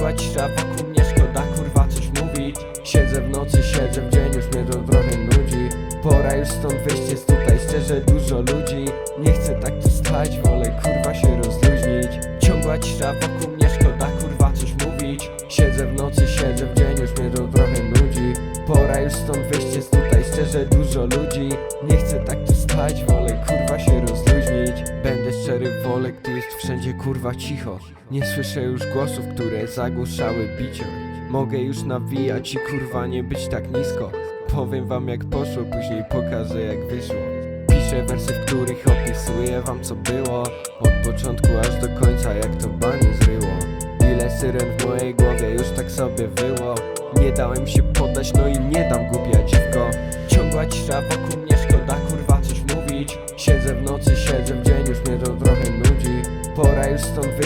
cisza wokół mnie szkoda kurwa coś mówić. Siedzę w nocy, siedzę w dzień, już mnie to trochę nudzi. Pora już stąd wyjść, jest tutaj szczerze dużo ludzi. Nie chcę tak tu stać, wolę kurwa się rozluźnić. Ciągła cisza wokół mnie szkoda kurwa coś mówić. Siedzę w nocy, siedzę w dzień, już mnie to trochę nudzi. Pora już stąd wyjść, jest tutaj szczerze dużo ludzi. Nie chcę tak tu stać, wolę kurwa się rozluźnić. Będę szczery, wolę gdy jest wszędzie kurwa cicho. Nie słyszę już głosów, które zagłuszały bicie. Mogę już nawijać i kurwa nie być tak nisko. Powiem wam jak poszło, później pokażę jak wyszło. Piszę wersy, w których opisuję wam co było. Od początku aż do końca jak to banie zryło. Ile syren w mojej głowie już tak sobie wyło Nie dałem się poddać, no i nie dam głupia dziwko. Ciągła cisza wokół mnie, szkoda kurwa coś mówić. Siedzę w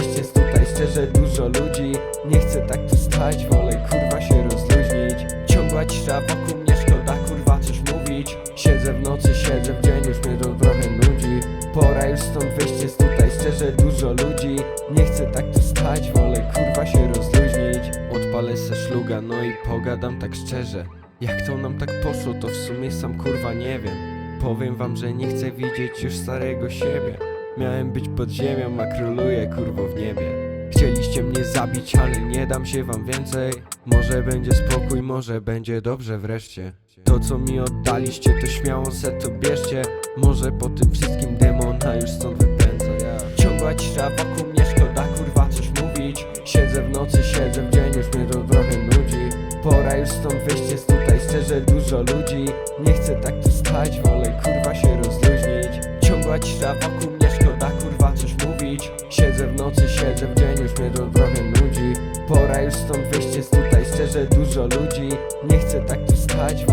wyjść, jest tutaj szczerze dużo ludzi. Nie chcę tak tu stać, wolę kurwa się rozluźnić. Ciągła cisza wokół mnie, szkoda kurwa coś mówić. Siedzę w nocy, siedzę w dzień, już mnie to trochę nudzi. Pora już stąd wyjść, jest tutaj szczerze dużo ludzi. Nie chcę tak tu stać, wolę kurwa się rozluźnić. Odpalę se szluga, no i pogadam tak szczerze. Jak to nam tak poszło, to w sumie sam kurwa nie wiem. Powiem wam, że nie chcę widzieć już starego siebie Miałem być pod ziemią, a króluję kurwo w niebie. Chcieliście mnie zabić, ale nie dam się wam więcej. Może będzie spokój, może będzie dobrze wreszcie. To co mi oddaliście, to śmiało se to bierzcie. Może po tym wszystkim demona już stąd wypędzę. Ciągła cisza wokół mnie, szkoda kurwa coś mówić. Siedzę w nocy, siedzę w dzień, już mnie to trochę nudzi. Pora już stąd wyjść, jest tutaj szczerze dużo ludzi. Nie chcę tak tu stać, wolę kurwa się rozluźnić. Ciągła cisza wokół to trochę nudzi Pora już stąd wyjść, jest tutaj szczerze dużo ludzi. Nie chcę tak tu stać,